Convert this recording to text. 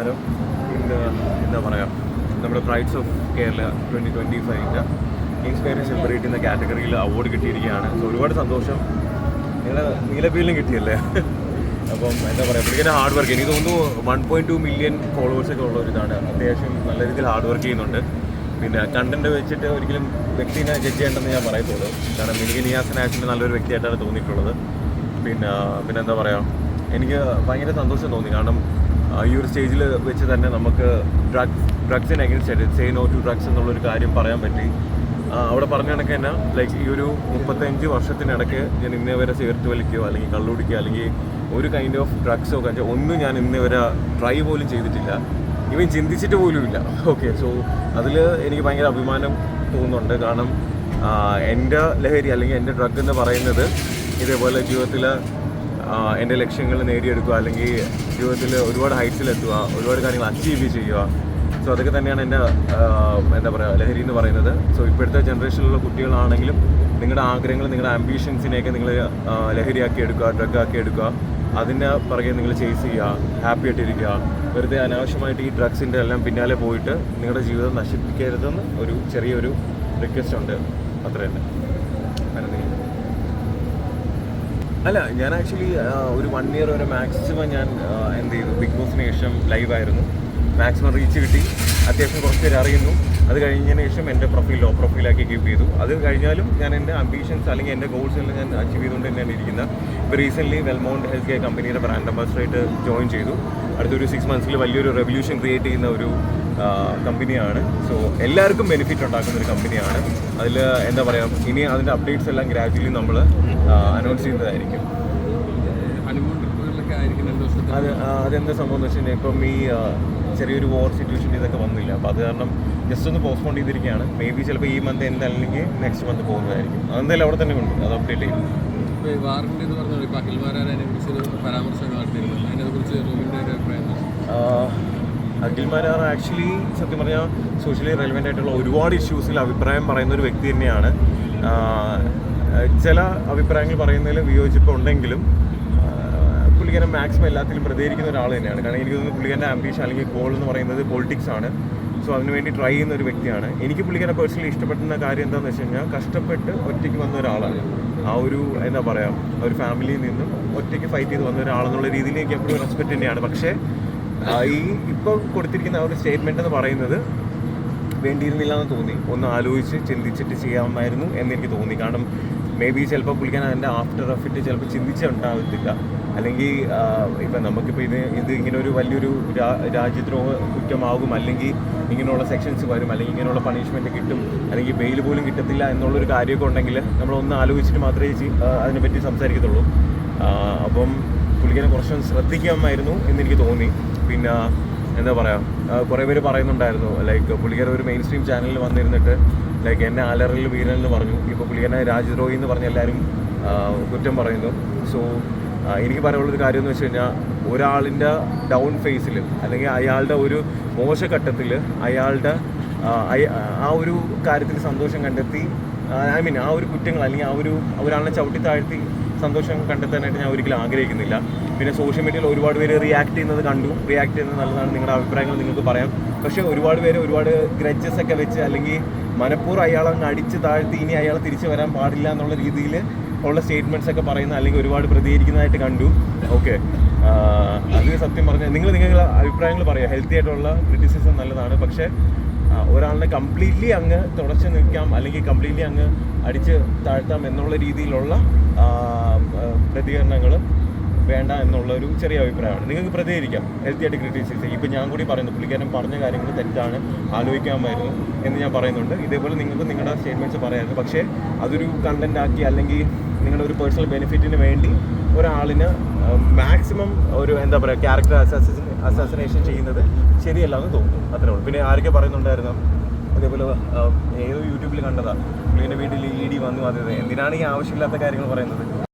നമസ്കാരം ഇന്ന് എന്താ പറയുക നമ്മുടെ prides of Kerala twenty twenty ഫൈവിന്റെ inspiring separate എന്ന കാറ്റഗറിയിൽ അവാർഡ് കിട്ടിയിരിക്കുകയാണ്. സോ ഒരുപാട് സന്തോഷം. നിങ്ങളുടെ നീലപ്പീലിനും കിട്ടിയല്ലേ? അപ്പം എന്താ പറയുക പുള്ളിക്കാരെ ഹാർഡ് വർക്ക് എനിക്ക് തോന്നുന്നു one point two million followers ഒക്കെ ഉള്ള ഒരു ഇതാണ് അത്യാവശ്യം നല്ല രീതിയിൽ ഹാർഡ് വർക്ക് ചെയ്യുന്നുണ്ട്. പിന്നെ കണ്ടന്റ് വെച്ചിട്ട് ഒരിക്കലും വ്യക്തിനെ ജഡ്ജ് ചെയ്യേണ്ടെന്ന് ഞാൻ പറയത്തുള്ളൂ. കാരണം എനിക്ക് നിയാസൻ ആക്ച്വലി നല്ലൊരു വ്യക്തിയായിട്ടാണ് തോന്നിയിട്ടുള്ളത്. പിന്നെ പിന്നെ എന്താ പറയുക എനിക്ക് ഭയങ്കര സന്തോഷം തോന്നി. കാരണം ഈ ഒരു സ്റ്റേജിൽ വെച്ച് തന്നെ നമുക്ക് drugs ഡ്രഗ്സിന് against say no to drugs എന്നുള്ളൊരു കാര്യം പറയാൻ പറ്റി. അവിടെ പറഞ്ഞ കണക്ക് തന്നെ ലൈക്ക് ഈ ഒരു മുപ്പത്തഞ്ച് വർഷത്തിനിടയ്ക്ക് ഞാൻ ഇന്നേ വരെ സിഗരറ്റ് വലിക്കുകയോ അല്ലെങ്കിൽ കള്ളുടിക്കുകയോ അല്ലെങ്കിൽ ഒരു കൈൻഡ് ഓഫ് ഡ്രഗ്സോ കഞ്ചോ ഒന്നും ഞാൻ ഇന്നേ വരെ ട്രൈ പോലും ചെയ്തിട്ടില്ല. ഇവൻ ചിന്തിച്ചിട്ട് പോലും ഇല്ല. ഓക്കെ സോ അതിൽ എനിക്ക് ഭയങ്കര അഭിമാനം തോന്നുന്നുണ്ട്. കാരണം എന്റെ ലഹരി അല്ലെങ്കിൽ എന്റെ ഡ്രഗ് എന്ന് പറയുന്നത് ഇതേപോലെ ജീവിതത്തിൽ എന്റെ ലക്ഷ്യങ്ങൾ നേടിയെടുക്കുക അല്ലെങ്കിൽ ജീവിതത്തിൽ ഒരുപാട് ഹൈറ്റ്സിലെത്തുക ഒരുപാട് കാര്യങ്ങൾ അച്ചീവ് ചെയ്യുക. സോ അതൊക്കെ തന്നെയാണ് എന്റെ എന്താ പറയുക ലഹരി എന്ന് പറയുന്നത്. സോ ഇപ്പോഴത്തെ ജനറേഷനിലുള്ള കുട്ടികളാണെങ്കിലും നിങ്ങളുടെ ആഗ്രഹങ്ങൾ നിങ്ങളുടെ ആംബിഷൻസിനെയൊക്കെ നിങ്ങൾ ലഹരിയാക്കി എടുക്കുക ഡ്രഗ് ആക്കി എടുക്കുക. അതിന്റെ പുറകെ നിങ്ങൾ ചേസ് ചെയ്യുക ഹാപ്പി ആയിട്ടിരിക്കുക. വെറുതെ അനാവശ്യമായിട്ട് ഈ ഡ്രഗ്സിന്റെ എല്ലാം പിന്നാലെ പോയിട്ട് നിങ്ങളുടെ ജീവിതം നശിപ്പിക്കരുതെന്ന് ഒരു ചെറിയൊരു റിക്വസ്റ്റ് ഉണ്ട്. അത്ര തന്നെ. അല്ല ഞാൻ ആക്ച്വലി ഒരു വൺ ഇയർ വരെ മാക്സിമം ഞാൻ എന്ത് ചെയ്തു? ബിഗ് ബോസിന് ശേഷം ലൈവായിരുന്നു മാക്സിമം റീച്ച് കിട്ടി. അത്യാവശ്യം കുറച്ച് പേര് അറിയുന്നു. അത് കഴിഞ്ഞതിന് ശേഷം എന്റെ പ്രൊഫൈൽ ലോ പ്രൊഫൈലാക്കി കീപ്പ് ചെയ്തു. അത് കഴിഞ്ഞാലും ഞാൻ എന്റെ അംബീഷൻസ് അല്ലെങ്കിൽ എന്റെ ഗോൾസ് എല്ലാം ഞാൻ അച്ചീവ് ചെയ്തുകൊണ്ട് തന്നെയാണ് ഇരിക്കുന്നത് ഇപ്പോൾ റീസെന്റ്ലി വെൽമൗണ്ട് ഹെൽത്ത് കെയർ കമ്പനിയുടെ ബ്രാൻഡ് അംബാസഡറായിട്ട് ജോയിൻ ചെയ്തു. അടുത്തൊരു സിക്സ് മന്ത്സിൽ വലിയൊരു റെവല്യൂഷൻ ക്രിയേറ്റ് ചെയ്യുന്ന ഒരു കമ്പനിയാണ്. സോ എല്ലാവർക്കും ബെനിഫിറ്റ് ഉണ്ടാക്കുന്ന ഒരു കമ്പനിയാണ്. അതിൽ എന്താ പറയുക ഇനി അതിന്റെ അപ്ഡേറ്റ്സ് എല്ലാം ഗ്രാജുവലി നമ്മൾ അനൗൺസ് ചെയ്യുന്നതായിരിക്കും. അത് അതെന്താ സംഭവം എന്ന് വെച്ച് കഴിഞ്ഞാൽ ഇപ്പം ഈ ചെറിയൊരു വോർ സിറ്റുവേഷൻ ഇതൊക്കെ വന്നില്ല. അപ്പോൾ അത് കാരണം ജസ്റ്റ് ഒന്ന് പോസ്റ്റ്പോൺ ചെയ്തിരിക്കുകയാണ്. മേ ബി ചിലപ്പോൾ ഈ മന്ത് അല്ലെങ്കിൽ നെക്സ്റ്റ് മന്ത് പോകുന്നതായിരിക്കും. അതെന്തായാലും അവിടെ തന്നെ ഉണ്ട്. അത് അപ്ഡേറ്റ് ചെയ്യും. വാറണ്ടി എന്ന് ഇപ്പോൾ അഖിൽമാരാർ അതിനെക്കുറിച്ച് ഒരു പരാമർശം നടത്തിയിരുന്നു. അതിനെക്കുറിച്ച് റോബിന്റെ ഒരു അഭിപ്രായം എന്താണ്? അഖിൽമാരാർ ആക്ച്വലി സത്യം പറഞ്ഞാൽ സോഷ്യലി റെലവെന്റ് ആയിട്ടുള്ള ഒരുപാട് ഇഷ്യൂസിൽ അഭിപ്രായം പറയുന്ന ഒരു വ്യക്തി തന്നെയാണ്. ചില അഭിപ്രായങ്ങൾ പറയുന്നതിൽ വിയോജിപ്പ് ഉണ്ടെങ്കിലും ആ, പുള്ളിക്കാരൻ മാക്സിമം എല്ലാത്തിലും പ്രതികരിക്കുന്ന ഒരാൾ തന്നെയാണ്. കാരണം എനിക്ക് തോന്നുന്നു പുള്ളിക്കാരന്റെ ആംബിഷൻ അല്ലെങ്കിൽ ഗോൾ എന്ന് പറയുന്നത് പൊളിറ്റിക്സ് ആണ്. സോ അതിനുവേണ്ടി ട്രൈ ചെയ്യുന്ന ഒരു വ്യക്തിയാണ്. എനിക്ക് പുള്ളിക്കാരനെ പേഴ്സണലി ഇഷ്ടപ്പെടുന്ന കാര്യം എന്താണെന്ന് വെച്ച് കഴിഞ്ഞാൽ കഷ്ടപ്പെട്ട് ഒറ്റയ്ക്ക് വന്ന ഒരാളാണ്. ആ ഒരു എന്താ പറയുക ഒരു ഫാമിലിയിൽ നിന്നും ഒറ്റയ്ക്ക് ഫൈറ്റ് ചെയ്ത് വന്ന ഒരാളെന്നുള്ള രീതിയിൽ എനിക്ക് എപ്പോഴും റെസ്പെക്റ്റ് തന്നെയാണ്. പക്ഷേ ഈ ഇപ്പോൾ കൊടുത്തിരിക്കുന്ന ആ ഒരു സ്റ്റേറ്റ്മെന്റ് എന്ന് പറയുന്നത് വേണ്ടിയിരുന്നില്ല എന്ന് തോന്നി. ഒന്ന് ആലോചിച്ച് ചിന്തിച്ചിട്ട് ചെയ്യാമായിരുന്നു എന്ന് എനിക്ക് തോന്നി. കാരണം മേ ബി ചിലപ്പോൾ പുള്ളിക്കാൻ അതിന്റെ ആഫ്റ്റർ എഫക്റ്റ് ചിലപ്പോൾ ചിന്തിച്ചുണ്ടാവത്തില്ല അല്ലെങ്കിൽ ഇപ്പം നമുക്കിപ്പോൾ ഇത് ഇത് ഇങ്ങനെ ഒരു വലിയൊരു രാജ്യദ്രോഹ കുറ്റമാകും. അല്ലെങ്കിൽ ഇങ്ങനെയുള്ള സെക്ഷൻസ് വരും. അല്ലെങ്കിൽ ഇങ്ങനെയുള്ള പണിഷ്മെന്റ് കിട്ടും. അല്ലെങ്കിൽ ബെയിൽ പോലും കിട്ടത്തില്ല എന്നുള്ളൊരു കാര്യമൊക്കെ ഉണ്ടെങ്കിൽ നമ്മളൊന്ന് ആലോചിച്ചിട്ട് മാത്രമേ അതിനെപ്പറ്റി സംസാരിക്കത്തുള്ളൂ. അപ്പം പുള്ളിക്കാരെ കുറച്ചൊന്ന് ശ്രദ്ധിക്കാമായിരുന്നു എന്നെനിക്ക് തോന്നി. പിന്നെ എന്താ പറയുക കുറേ പേര് പറയുന്നുണ്ടായിരുന്നു ലൈക്ക് പുള്ളിക്കാരൻ ഒരു മെയിൻ സ്ട്രീം ചാനലിൽ വന്നിരുന്നിട്ട് ലൈക്ക് എന്നെ അലറിൽ വീരനെന്ന് പറഞ്ഞു. ഇപ്പോൾ പുള്ളിക്കാരനെ രാജ്യദ്രോഹി എന്ന് പറഞ്ഞ് എല്ലാവരും കുറ്റം പറയുന്നു. സോ എനിക്ക് പറയാനുള്ളൊരു കാര്യം എന്ന് വെച്ച് കഴിഞ്ഞാൽ ഒരാളിന്റെ ഡൗൺ ഫേസിൽ അല്ലെങ്കിൽ അയാളുടെ ഒരു മോശഘട്ടത്തിൽ അയാളുടെ ആ ഒരു കാര്യത്തിൽ സന്തോഷം കണ്ടെത്തി ഐ മീൻ ആ ഒരു കുറ്റങ്ങൾ അല്ലെങ്കിൽ ആ ഒരു ഒരാളിനെ ചവിട്ടി താഴ്ത്തി സന്തോഷം കണ്ടെത്താനായിട്ട് ഞാൻ ഒരിക്കലും ആഗ്രഹിക്കുന്നില്ല. പിന്നെ സോഷ്യൽ മീഡിയയിൽ ഒരുപാട് പേര് റിയാക്ട് ചെയ്യുന്നത് കണ്ടു. റിയാക്ട് ചെയ്യുന്നത് നല്ലതാണ്. നിങ്ങളുടെ അഭിപ്രായങ്ങൾ നിങ്ങൾക്ക് പറയാം. പക്ഷേ ഒരുപാട് പേര് ഒരുപാട് ഗ്രഡ്ജസ് ഒക്കെ വെച്ച് അല്ലെങ്കിൽ മനഃപൂർവം അയാളെ അടിച്ച് താഴ്ത്തി ഇനി അയാൾ തിരിച്ചു വരാൻ പാടില്ല എന്നുള്ള രീതിയിൽ ഉള്ള സ്റ്റേറ്റ്മെന്റ്സ് ഒക്കെ പറയുന്ന അല്ലെങ്കിൽ ഒരുപാട് പ്രതികരിക്കുന്നതായിട്ട് കണ്ടു. ഓക്കെ അത് സത്യം പറഞ്ഞാൽ നിങ്ങൾ നിങ്ങളുടെ അഭിപ്രായങ്ങൾ പറയാം. ഹെൽത്തി ആയിട്ടുള്ള ക്രിറ്റിസിസം നല്ലതാണ്. പക്ഷേ ഒരാളിനെ കംപ്ലീറ്റ്ലി അങ്ങ് തുടച്ചു നിൽക്കാം അല്ലെങ്കിൽ കംപ്ലീറ്റ്ലി അങ്ങ് അടിച്ച് താഴ്ത്താം എന്നുള്ള രീതിയിലുള്ള പ്രതികരണങ്ങൾ വേണ്ട എന്നുള്ള ഒരു ചെറിയ അഭിപ്രായമാണ്. നിങ്ങൾക്ക് പ്രതികരിക്കാം ഹെൽത്തി ആയിട്ട് ക്രിറ്റിസൈസ് ഇപ്പം ഞാൻ കൂടി പറയുന്നു പുള്ളിക്കാരൻ പറഞ്ഞ കാര്യങ്ങൾ തെറ്റാണ് ആലോചിക്കാമായിരുന്നു എന്ന് ഞാൻ പറയുന്നുണ്ട്. ഇതേപോലെ നിങ്ങൾക്ക് നിങ്ങളുടെ സ്റ്റേറ്റ്മെന്റ്സ് പറയാമായിരുന്നു പക്ഷേ അതൊരു കണ്ടന്റ് ആക്കി അല്ലെങ്കിൽ നിങ്ങളുടെ ഒരു പേഴ്സണൽ ബെനിഫിറ്റിന് വേണ്ടി ഒരാളിന് മാക്സിമം ഒരു എന്താ പറയുക ക്യാരക്ടർ അസാസിൻ അസാസിനേഷൻ ചെയ്യുന്നത് ശരിയല്ല എന്ന് തോന്നുന്നു. അത്രേ ഉള്ളൂ. പിന്നെ ആരൊക്കെ പറയുന്നുണ്ടായിരുന്നു? അതേപോലെ ഏതോ യൂട്യൂബിൽ കണ്ടതാണ് പുള്ളിന്റെ വീട്ടിൽ ഇ ഡി വന്നു അത്. എന്തിനാണ് ഈ ആവശ്യമില്ലാത്ത കാര്യങ്ങൾ പറയുന്നത്?